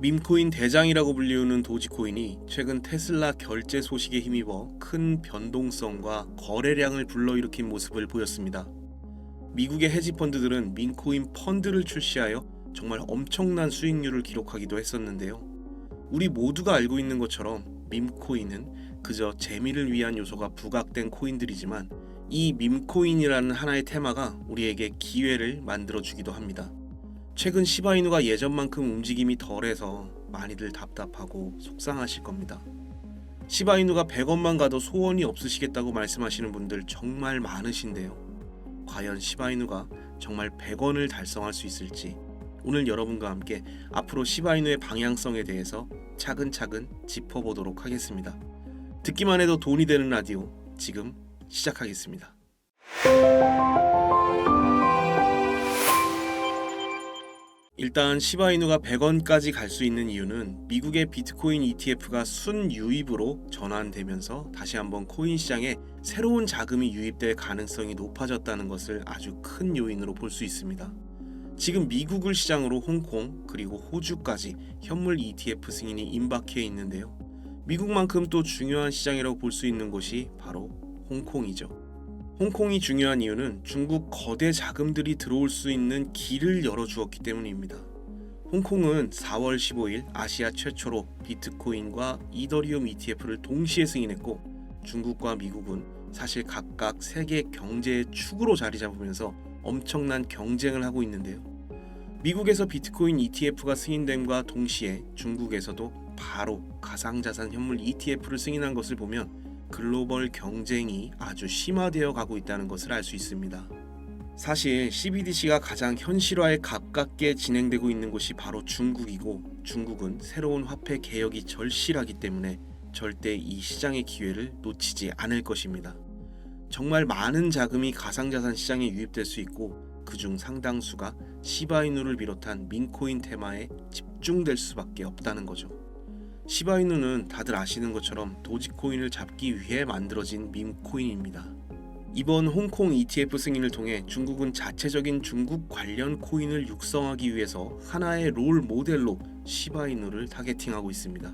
밈코인 대장이라고 불리우는 도지코인이 최근 테슬라 결제 소식에 힘입어 큰 변동성과 거래량을 불러일으킨 모습을 보였습니다. 미국의 헤지 펀드들은 민코인 펀드를 출시하여 정말 엄청난 수익률을 기록하기도 했었는데요. 우리 모두가 알고 있는 것처럼 밈코인은 그저 재미를 위한 요소가 부각된 코인들이지만 이 밈코인이라는 하나의 테마가 우리에게 기회를 만들어 주기도 합니다. 최근 시바이누가 예전만큼 움직임이 덜해서 많이들 답답하고 속상하실 겁니다. 시바이누가 100원만 가도 소원이 없으시겠다고 말씀하시는 분들 정말 많으신데요. 과연 시바이누가 정말 100원을 달성할 수 있을지 오늘 여러분과 함께 앞으로 시바이누의 방향성에 대해서 차근차근 짚어보도록 하겠습니다. 듣기만 해도 돈이 되는 라디오 지금 시작하겠습니다. 일단 시바이누가 100원까지 갈 수 있는 이유는 미국의 비트코인 ETF가 순유입으로 전환되면서 다시 한번 코인 시장에 새로운 자금이 유입될 가능성이 높아졌다는 것을 아주 큰 요인으로 볼 수 있습니다. 지금 미국을 시장으로 홍콩 그리고 호주까지 현물 ETF 승인이 임박해 있는데요. 미국만큼 또 중요한 시장이라고 볼 수 있는 곳이 바로 홍콩이죠. 홍콩이 중요한 이유는 중국 거대 자금들이 들어올 수 있는 길을 열어주었기 때문입니다. 홍콩은 4월 15일 아시아 최초로 비트코인과 이더리움 ETF를 동시에 승인했고 중국과 미국은 사실 각각 세계 경제의 축으로 자리 잡으면서 엄청난 경쟁을 하고 있는데요. 미국에서 비트코인 ETF가 승인됨과 동시에 중국에서도 바로 가상자산 현물 ETF를 승인한 것을 보면 글로벌 경쟁이 아주 심화되어 가고 있다는 것을 알 수 있습니다. 사실 CBDC가 가장 현실화에 가깝게 진행되고 있는 곳이 바로 중국이고 중국은 새로운 화폐 개혁이 절실하기 때문에 절대 이 시장의 기회를 놓치지 않을 것입니다. 정말 많은 자금이 가상자산 시장에 유입될 수 있고 그중 상당수가 시바이누를 비롯한 민코인 테마에 집중될 수밖에 없다는 거죠. 시바이누는 다들 아시는 것처럼 도지코인을 잡기 위해 만들어진 밈코인입니다. 이번 홍콩 ETF 승인을 통해 중국은 자체적인 중국 관련 코인을 육성하기 위해서 하나의 롤 모델로 시바이누를 타겟팅하고 있습니다.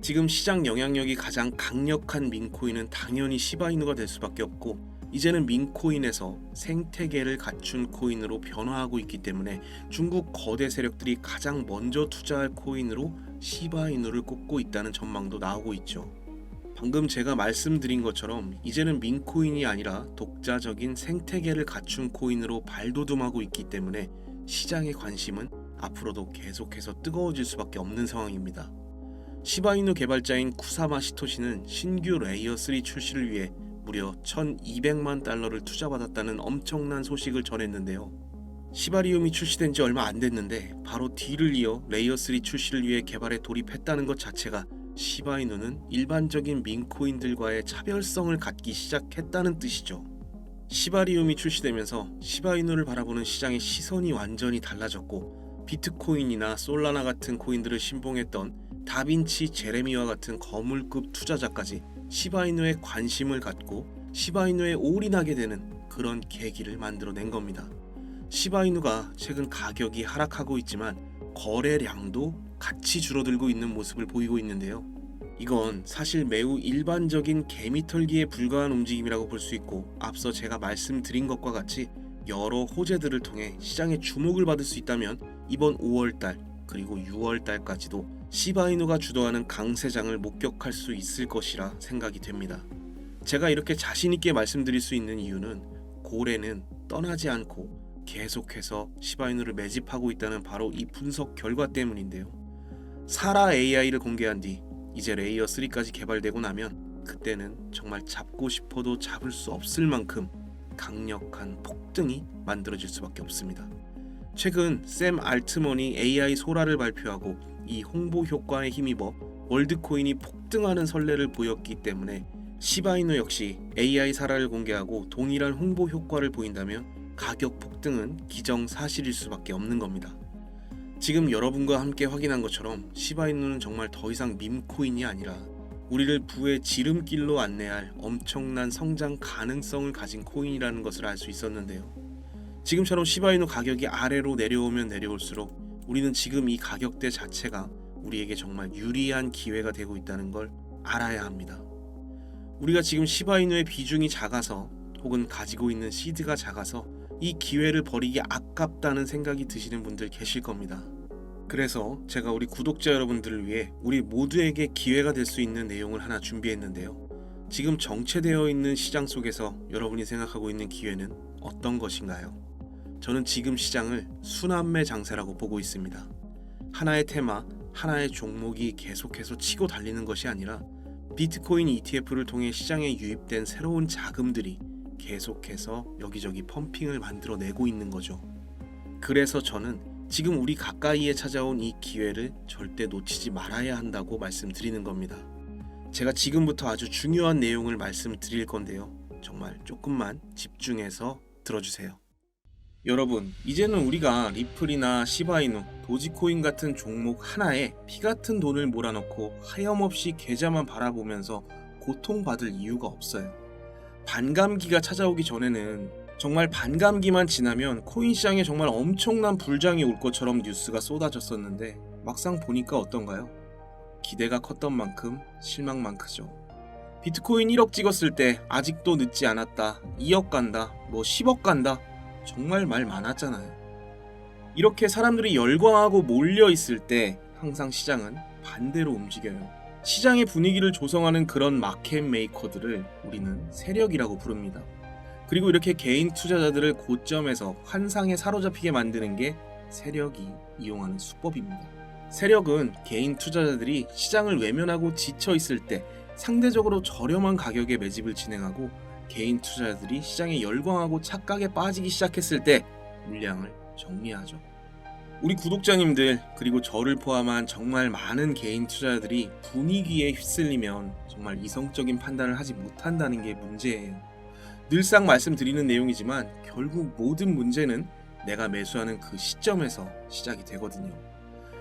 지금 시장 영향력이 가장 강력한 민코인은 당연히 시바이누가 될 수밖에 없고 이제는 민코인에서 생태계를 갖춘 코인으로 변화하고 있기 때문에 중국 거대 세력들이 가장 먼저 투자할 코인으로 시바이누를 꼽고 있다는 전망도 나오고 있죠. 방금 제가 말씀드린 것처럼 이제는 민코인이 아니라 독자적인 생태계를 갖춘 코인으로 발돋움하고 있기 때문에 시장의 관심은 앞으로도 계속해서 뜨거워질 수밖에 없는 상황입니다. 시바이누 개발자인 쿠사마 시토시는 신규 레이어 3 출시를 위해 무려 1200만 달러를 투자받았다는 엄청난 소식을 전했는데요. 시바리움이 출시된 지 얼마 안 됐는데 바로 뒤를 이어 레이어 3 출시를 위해 개발에 돌입했다는 것 자체가 시바이누는 일반적인 민코인들과의 차별성을 갖기 시작했다는 뜻이죠. 시바리움이 출시되면서 시바이누를 바라보는 시장의 시선이 완전히 달라졌고 비트코인이나 솔라나 같은 코인들을 신봉했던 다빈치 제레미와 같은 거물급 투자자까지 시바이누에 관심을 갖고 시바이누에 올인하게 되는 그런 계기를 만들어낸 겁니다. 시바이누가 최근 가격이 하락하고 있지만 거래량도 같이 줄어들고 있는 모습을 보이고 있는데요. 이건 사실 매우 일반적인 개미털기에 불과한 움직임이라고 볼 수 있고 앞서 제가 말씀드린 것과 같이 여러 호재들을 통해 시장의 주목을 받을 수 있다면 이번 5월달 그리고 6월달까지도 시바이누가 주도하는 강세장을 목격할 수 있을 것이라 생각이 됩니다. 제가 이렇게 자신 있게 말씀드릴 수 있는 이유는 고래는 떠나지 않고 계속해서 시바이누를 매집하고 있다는 바로 이 분석 결과 때문인데요. 사라 AI를 공개한 뒤 이제 레이어 3까지 개발되고 나면 그때는 정말 잡고 싶어도 잡을 수 없을 만큼 강력한 폭등이 만들어질 수밖에 없습니다. 최근 샘 알트먼이 AI 소라를 발표하고 이 홍보 효과에 힘입어 월드코인이 폭등하는 선례를 보였기 때문에 시바이누 역시 AI 사라를 공개하고 동일한 홍보 효과를 보인다면 가격 폭등은 기정사실일 수밖에 없는 겁니다. 지금 여러분과 함께 확인한 것처럼 시바이누는 정말 더 이상 밈코인이 아니라 우리를 부의 지름길로 안내할 엄청난 성장 가능성을 가진 코인이라는 것을 알 수 있었는데요. 지금처럼 시바이누 가격이 아래로 내려오면 내려올수록 우리는 지금 이 가격대 자체가 우리에게 정말 유리한 기회가 되고 있다는 걸 알아야 합니다. 우리가 지금 시바이누의 비중이 작아서 혹은 가지고 있는 시드가 작아서 이 기회를 버리기 아깝다는 생각이 드시는 분들 계실 겁니다. 그래서 제가 우리 구독자 여러분들을 위해 우리 모두에게 기회가 될 수 있는 내용을 하나 준비했는데요. 지금 정체되어 있는 시장 속에서 여러분이 생각하고 있는 기회는 어떤 것인가요? 저는 지금 시장을 순환매 장세라고 보고 있습니다. 하나의 테마, 하나의 종목이 계속해서 치고 달리는 것이 아니라 비트코인 ETF를 통해 시장에 유입된 새로운 자금들이 계속해서 여기저기 펌핑을 만들어내고 있는 거죠. 그래서 저는 지금 우리 가까이에 찾아온 이 기회를 절대 놓치지 말아야 한다고 말씀드리는 겁니다. 제가 지금부터 아주 중요한 내용을 말씀드릴 건데요. 정말 조금만 집중해서 들어주세요. 여러분, 이제는 우리가 리플이나 시바이누, 도지코인 같은 종목 하나에 피 같은 돈을 몰아넣고 하염없이 계좌만 바라보면서 고통받을 이유가 없어요. 반감기가 찾아오기 전에는 정말 반감기만 지나면 코인 시장에 정말 엄청난 불장이 올 것처럼 뉴스가 쏟아졌었는데 막상 보니까 어떤가요? 기대가 컸던 만큼 실망만 크죠. 비트코인 1억 찍었을 때 아직도 늦지 않았다. 2억 간다. 뭐 10억 간다. 정말 말 많았잖아요. 이렇게 사람들이 열광하고 몰려 있을 때 항상 시장은 반대로 움직여요. 시장의 분위기를 조성하는 그런 마켓 메이커들을 우리는 세력이라고 부릅니다. 그리고 이렇게 개인 투자자들을 고점에서 환상에 사로잡히게 만드는 게 세력이 이용하는 수법입니다. 세력은 개인 투자자들이 시장을 외면하고 지쳐 있을 때 상대적으로 저렴한 가격에 매집을 진행하고 개인 투자자들이 시장에 열광하고 착각에 빠지기 시작했을 때 물량을 정리하죠. 우리 구독자님들 그리고 저를 포함한 정말 많은 개인 투자자들이 분위기에 휩쓸리면 정말 이성적인 판단을 하지 못한다는 게 문제예요. 늘상 말씀드리는 내용이지만 결국 모든 문제는 내가 매수하는 그 시점에서 시작이 되거든요.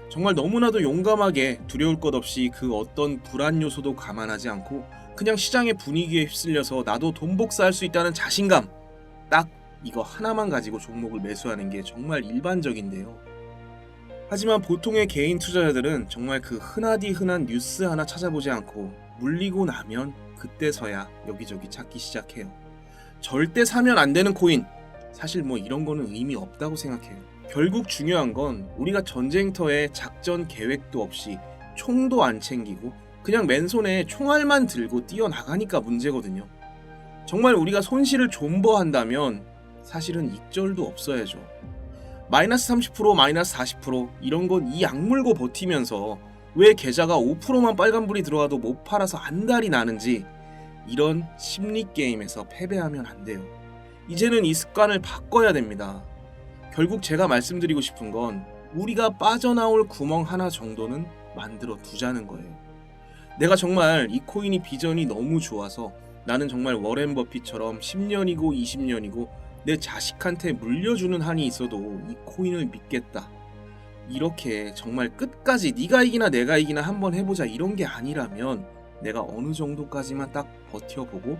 정말 너무나도 용감하게 두려울 것 없이 그 어떤 불안 요소도 감안하지 않고 그냥 시장의 분위기에 휩쓸려서 나도 돈 복사할 수 있다는 자신감 딱 이거 하나만 가지고 종목을 매수하는 게 정말 일반적인데요. 하지만 보통의 개인 투자자들은 정말 그 흔하디 흔한 뉴스 하나 찾아보지 않고 물리고 나면 그때서야 여기저기 찾기 시작해요. 절대 사면 안 되는 코인. 사실 뭐 이런 거는 의미 없다고 생각해요. 결국 중요한 건 우리가 전쟁터에 작전 계획도 없이 총도 안 챙기고 그냥 맨손에 총알만 들고 뛰어나가니까 문제거든요. 정말 우리가 손실을 존버한다면 사실은 익절도 없어야죠. 마이너스 30% 마이너스 40% 이런 건 이 악물고 버티면서 왜 계좌가 5%만 빨간불이 들어와도 못 팔아서 안달이 나는지 이런 심리 게임에서 패배하면 안 돼요. 이제는 이 습관을 바꿔야 됩니다. 결국 제가 말씀드리고 싶은 건 우리가 빠져나올 구멍 하나 정도는 만들어 두자는 거예요. 내가 정말 이 코인이 비전이 너무 좋아서 나는 정말 워렌 버핏처럼 10년이고 20년이고 내 자식한테 물려주는 한이 있어도 이 코인을 믿겠다. 이렇게 정말 끝까지 네가 이기나 내가 이기나 한번 해보자 이런 게 아니라면 내가 어느 정도까지만 딱 버텨보고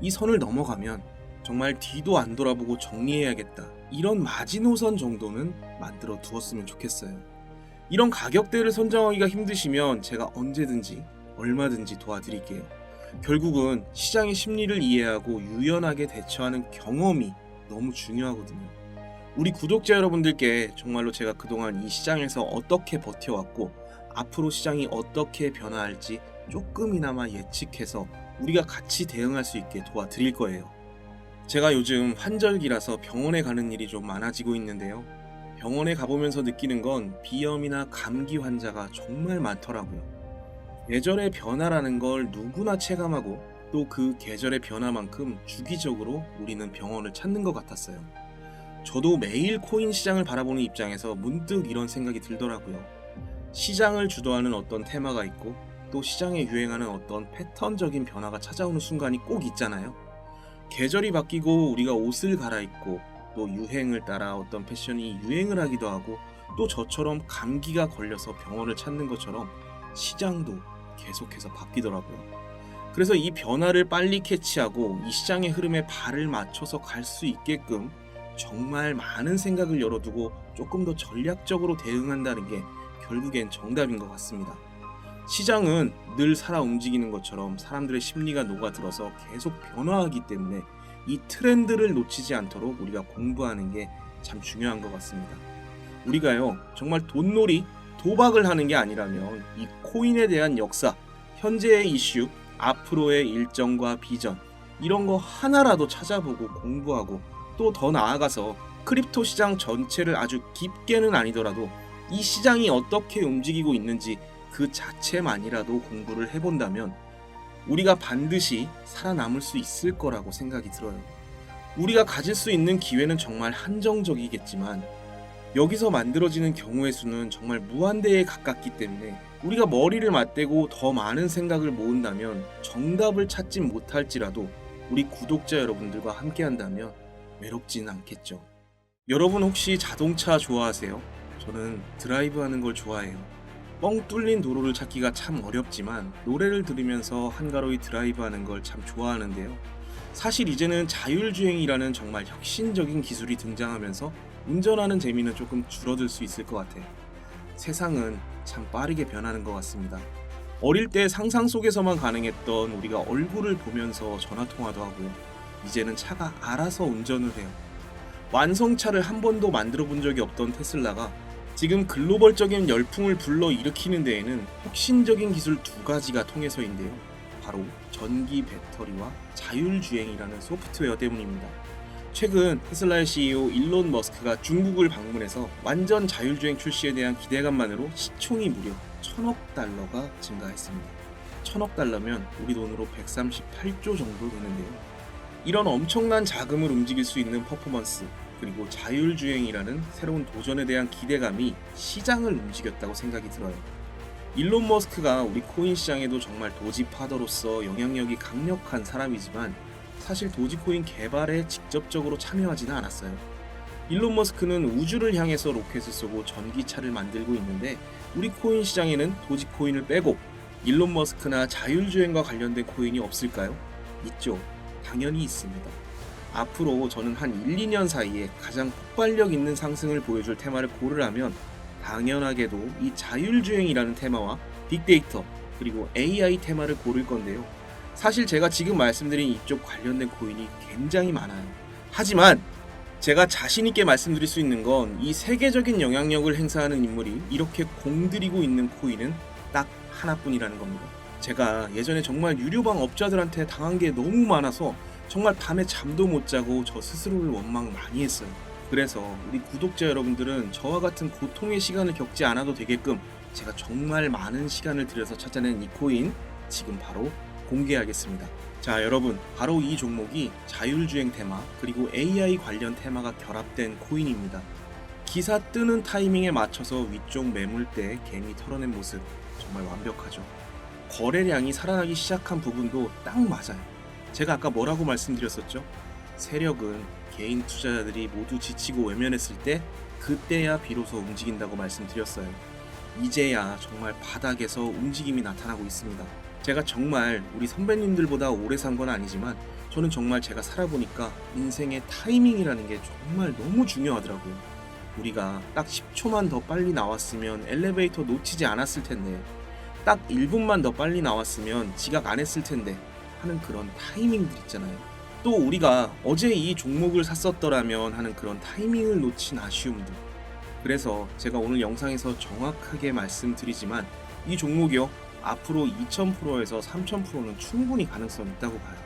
이 선을 넘어가면 정말 뒤도 안 돌아보고 정리해야겠다. 이런 마지노선 정도는 만들어 두었으면 좋겠어요. 이런 가격대를 선정하기가 힘드시면 제가 언제든지 얼마든지 도와드릴게요. 결국은 시장의 심리를 이해하고 유연하게 대처하는 경험이 너무 중요하거든요. 우리 구독자 여러분들께 정말로 제가 그동안 이 시장에서 어떻게 버텨왔고 앞으로 시장이 어떻게 변화할지 조금이나마 예측해서 우리가 같이 대응할 수 있게 도와드릴 거예요. 제가 요즘 환절기라서 병원에 가는 일이 좀 많아지고 있는데요. 병원에 가보면서 느끼는 건 비염이나 감기 환자가 정말 많더라고요. 계절의 변화라는 걸 누구나 체감하고 또 그 계절의 변화만큼 주기적으로 우리는 병원을 찾는 것 같았어요. 저도 매일 코인 시장을 바라보는 입장에서 문득 이런 생각이 들더라고요. 시장을 주도하는 어떤 테마가 있고 또 시장에 유행하는 어떤 패턴적인 변화가 찾아오는 순간이 꼭 있잖아요. 계절이 바뀌고 우리가 옷을 갈아입고 또 유행을 따라 어떤 패션이 유행을 하기도 하고 또 저처럼 감기가 걸려서 병원을 찾는 것처럼 시장도 계속해서 바뀌더라고요. 그래서 이 변화를 빨리 캐치하고 이 시장의 흐름에 발을 맞춰서 갈 수 있게끔 정말 많은 생각을 열어두고 조금 더 전략적으로 대응한다는 게 결국엔 정답인 것 같습니다. 시장은 늘 살아 움직이는 것처럼 사람들의 심리가 녹아들어서 계속 변화하기 때문에 이 트렌드를 놓치지 않도록 우리가 공부하는 게 참 중요한 것 같습니다. 우리가요, 정말 돈놀이, 도박을 하는 게 아니라면 이 코인에 대한 역사, 현재의 이슈, 앞으로의 일정과 비전, 이런 거 하나라도 찾아보고 공부하고 또 더 나아가서 크립토 시장 전체를 아주 깊게는 아니더라도 이 시장이 어떻게 움직이고 있는지 그 자체만이라도 공부를 해본다면 우리가 반드시 살아남을 수 있을 거라고 생각이 들어요. 우리가 가질 수 있는 기회는 정말 한정적이겠지만 여기서 만들어지는 경우의 수는 정말 무한대에 가깝기 때문에 우리가 머리를 맞대고 더 많은 생각을 모은다면 정답을 찾지 못할지라도 우리 구독자 여러분들과 함께 한다면 외롭지는 않겠죠. 여러분 혹시 자동차 좋아하세요? 저는 드라이브 하는 걸 좋아해요. 뻥 뚫린 도로를 찾기가 참 어렵지만 노래를 들으면서 한가로이 드라이브 하는 걸 참 좋아하는데요. 사실 이제는 자율주행이라는 정말 혁신적인 기술이 등장하면서 운전하는 재미는 조금 줄어들 수 있을 것 같아요. 세상은 참 빠르게 변하는 것 같습니다. 어릴 때 상상 속에서만 가능했던 우리가 얼굴을 보면서 전화 통화도 하고요. 이제는 차가 알아서 운전을 해요. 완성차를 한 번도 만들어 본 적이 없던 테슬라가 지금 글로벌적인 열풍을 불러 일으키는 데에는 혁신적인 기술 두 가지가 통해서인데요. 바로 전기 배터리와 자율주행이라는 소프트웨어 때문입니다. 최근 테슬라의 CEO 일론 머스크가 중국을 방문해서 완전 자율주행 출시에 대한 기대감만으로 시총이 무려 천억 달러가 증가했습니다. 천억 달러면 우리 돈으로 138조 정도 되는데요. 이런 엄청난 자금을 움직일 수 있는 퍼포먼스 그리고 자율주행이라는 새로운 도전에 대한 기대감이 시장을 움직였다고 생각이 들어요. 일론 머스크가 우리 코인 시장에도 정말 도지파더로서 영향력이 강력한 사람이지만 사실 도지코인 개발에 직접적으로 참여하지는 않았어요. 일론 머스크는 우주를 향해서 로켓을 쏘고 전기차를 만들고 있는데 우리 코인 시장에는 도지코인을 빼고 일론 머스크나 자율주행과 관련된 코인이 없을까요? 있죠. 당연히 있습니다. 앞으로 저는 한 1, 2년 사이에 가장 폭발력 있는 상승을 보여줄 테마를 고르라면 당연하게도 이 자율주행이라는 테마와 빅데이터 그리고 AI 테마를 고를 건데요. 사실 제가 지금 말씀드린 이쪽 관련된 코인이 굉장히 많아요. 하지만 제가 자신 있게 말씀드릴 수 있는 건 이 세계적인 영향력을 행사하는 인물이 이렇게 공들이고 있는 코인은 딱 하나뿐이라는 겁니다. 제가 예전에 정말 유료방 업자들한테 당한 게 너무 많아서 정말 밤에 잠도 못 자고 저 스스로를 원망 많이 했어요. 그래서 우리 구독자 여러분들은 저와 같은 고통의 시간을 겪지 않아도 되게끔 제가 정말 많은 시간을 들여서 찾아낸 이 코인 지금 바로 공개하겠습니다. 자, 여러분, 바로 이 종목이 자율주행 테마 그리고 AI 관련 테마가 결합된 코인입니다. 기사 뜨는 타이밍에 맞춰서 위쪽 매물대 개미 털어낸 모습 정말 완벽하죠. 거래량이 살아나기 시작한 부분도 딱 맞아요. 제가 아까 뭐라고 말씀드렸었죠? 세력은 개인 투자자들이 모두 지치고 외면했을 때 그때야 비로소 움직인다고 말씀드렸어요. 이제야 정말 바닥에서 움직임이 나타나고 있습니다. 제가 정말 우리 선배님들보다 오래 산 건 아니지만 저는 정말 제가 살아보니까 인생의 타이밍이라는 게 정말 너무 중요하더라고요. 우리가 딱 10초만 더 빨리 나왔으면 엘리베이터 놓치지 않았을 텐데 딱 1분만 더 빨리 나왔으면 지각 안 했을 텐데 하는 그런 타이밍들 있잖아요. 또 우리가 어제 이 종목을 샀었더라면 하는 그런 타이밍을 놓친 아쉬움들. 그래서 제가 오늘 영상에서 정확하게 말씀드리지만 이 종목이요 앞으로 2000%에서 3000%는 충분히 가능성이 있다고 봐요.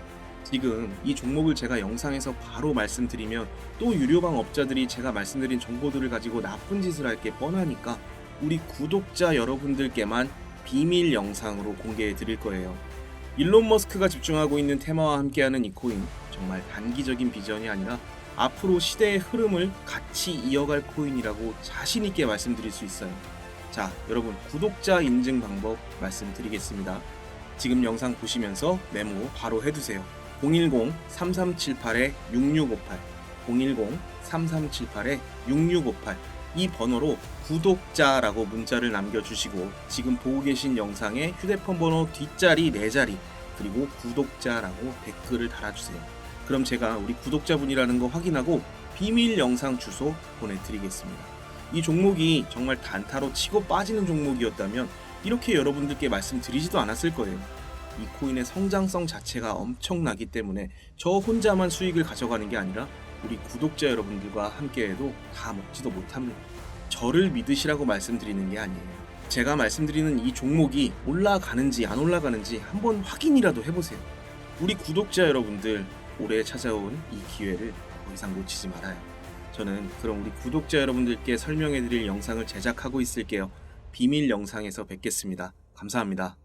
지금 이 종목을 제가 영상에서 바로 말씀드리면 또 유료방 업자들이 제가 말씀드린 정보들을 가지고 나쁜 짓을 할 게 뻔하니까 우리 구독자 여러분들께만 비밀 영상으로 공개해 드릴 거예요. 일론 머스크가 집중하고 있는 테마와 함께하는 이 코인 정말 단기적인 비전이 아니라 앞으로 시대의 흐름을 같이 이어갈 코인이라고 자신 있게 말씀드릴 수 있어요. 자, 여러분 구독자 인증 방법 말씀드리겠습니다. 지금 영상 보시면서 메모 바로 해두세요. 010-3378-6658 010-3378-6658 이 번호로 구독자라고 문자를 남겨주시고 지금 보고 계신 영상의 휴대폰 번호 뒷자리 네 자리 그리고 구독자라고 댓글을 달아주세요. 그럼 제가 우리 구독자분이라는 거 확인하고 비밀 영상 주소 보내드리겠습니다. 이 종목이 정말 단타로 치고 빠지는 종목이었다면 이렇게 여러분들께 말씀드리지도 않았을 거예요. 이 코인의 성장성 자체가 엄청나기 때문에 저 혼자만 수익을 가져가는 게 아니라 우리 구독자 여러분들과 함께해도 다 먹지도 못합니다. 저를 믿으시라고 말씀드리는 게 아니에요. 제가 말씀드리는 이 종목이 올라가는지 안 올라가는지 한번 확인이라도 해보세요. 우리 구독자 여러분들 올해 찾아온 이 기회를 더 이상 놓치지 말아요. 저는 그럼 우리 구독자 여러분들께 설명해드릴 영상을 제작하고 있을게요. 비밀 영상에서 뵙겠습니다. 감사합니다.